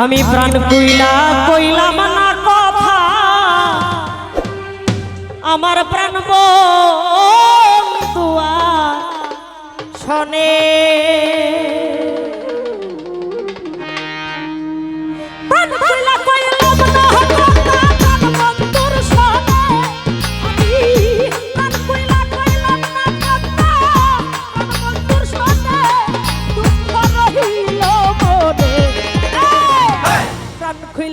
আমি প্রাণ কইলা কইলাম না কথা। আমার প্রাণ বন্ধুয়া শোনে।